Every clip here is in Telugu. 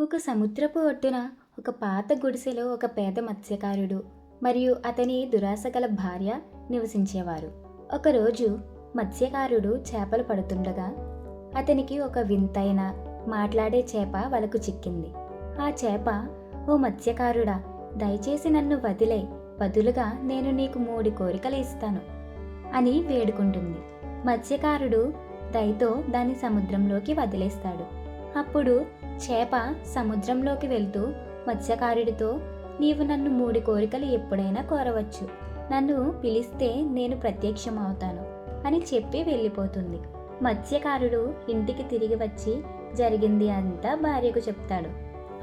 ఒక సముద్రపు ఒడ్డున ఒక పాత గుడిసెలో ఒక పేద మత్స్యకారుడు మరియు అతని దురాశ గల భార్య నివసించేవారు. ఒకరోజు మత్స్యకారుడు చేపలు పడుతుండగా అతనికి ఒక వింతైన మాట్లాడే చేప వలకు చిక్కింది. ఆ చేప ఓ మత్స్యకారుడా దయచేసి నన్ను వదిలే బదులుగా నేను నీకు మూడు కోరికలు ఇస్తాను అని వేడుకుంటుంది. మత్స్యకారుడు దయతో దాన్ని సముద్రంలోకి వదిలేస్తాడు. అప్పుడు చేప సముద్రంలోకి వెళ్తూ మత్స్యకారుడితో నీవు నన్ను మూడు కోరికలు ఎప్పుడైనా కోరవచ్చు. నన్ను పిలిస్తే నేను ప్రత్యక్షమవుతాను అని చెప్పి వెళ్ళిపోతుంది. మత్స్యకారుడు ఇంటికి తిరిగి వచ్చి జరిగింది అంతా భార్యకు చెప్తాడు.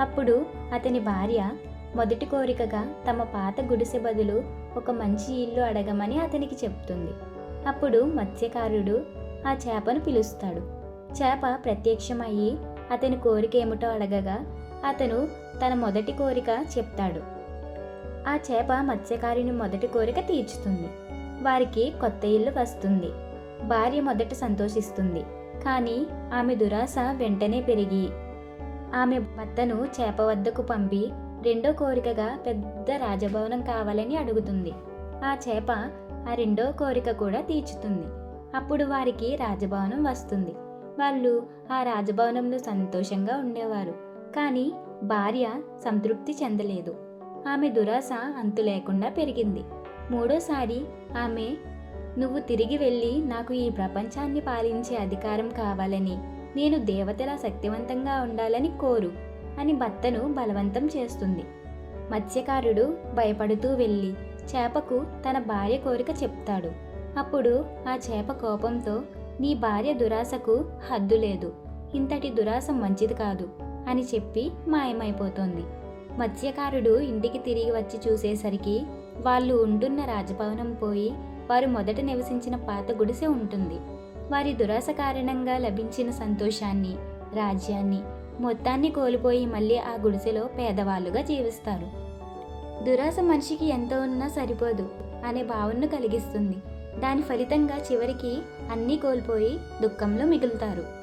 అప్పుడు అతని భార్య మొదటి కోరికగా తమ పాత గుడిసె బదులు ఒక మంచి ఇల్లు అడగమని అతనికి చెప్తుంది. అప్పుడు మత్స్యకారుడు ఆ చేపను పిలుస్తాడు. చేప ప్రత్యక్షమయ్యి అతని కోరిక ఏమిటో అడగగా అతను తన మొదటి కోరిక చెప్తాడు. ఆ చేప మత్స్యకారుని మొదటి కోరిక తీర్చుతుంది. వారికి కొత్త ఇల్లు వస్తుంది. భార్య మొదట సంతోషిస్తుంది. కానీ ఆమె దురాశ వెంటనే పెరిగి ఆమె భర్తను చేప వద్దకు పంపి రెండో కోరికగా పెద్ద రాజభవనం కావాలని అడుగుతుంది. ఆ చేప ఆ రెండో కోరిక కూడా తీర్చుతుంది. అప్పుడు వారికి రాజభవనం వస్తుంది. వాళ్ళు ఆ రాజభవనంలో సంతోషంగా ఉండేవారు. కానీ భార్య సంతృప్తి చెందలేదు. ఆమె దురాశ అంతు లేకుండా పెరిగింది. మూడోసారి ఆమె నువ్వు తిరిగి వెళ్ళి నాకు ఈ ప్రపంచాన్ని పాలించే అధికారం కావాలని నేను దేవతలా శక్తివంతంగా ఉండాలని కోరు అని భర్తను బలవంతం చేస్తుంది. మత్స్యకారుడు భయపడుతూ వెళ్ళి చేపకు తన భార్య కోరిక చెప్తాడు. అప్పుడు ఆ చేప కోపంతో నీ భార్య దురాశకు హద్దు లేదు. ఇంతటి దురాశ మంచిది కాదు అని చెప్పి మాయమైపోతోంది. మత్స్యకారుడు ఇంటికి తిరిగి వచ్చి చూసేసరికి వాళ్ళు ఉంటున్న రాజభవనం పోయి వారు మొదట నివసించిన పాత గుడిసె ఉంటుంది. వారి దురాశ కారణంగా లభించిన సంతోషాన్ని రాజ్యాన్ని మొత్తాన్ని కోల్పోయి మళ్ళీ ఆ గుడిసెలో పేదవాళ్ళుగా జీవిస్తారు. దురాశ మనిషికి ఎంత ఉన్నా సరిపోదు అనే భావనను కలిగిస్తుంది. దాని ఫలితంగా చివరికి అన్నీ కోల్పోయి దుఃఖంలో మిగులుతారు.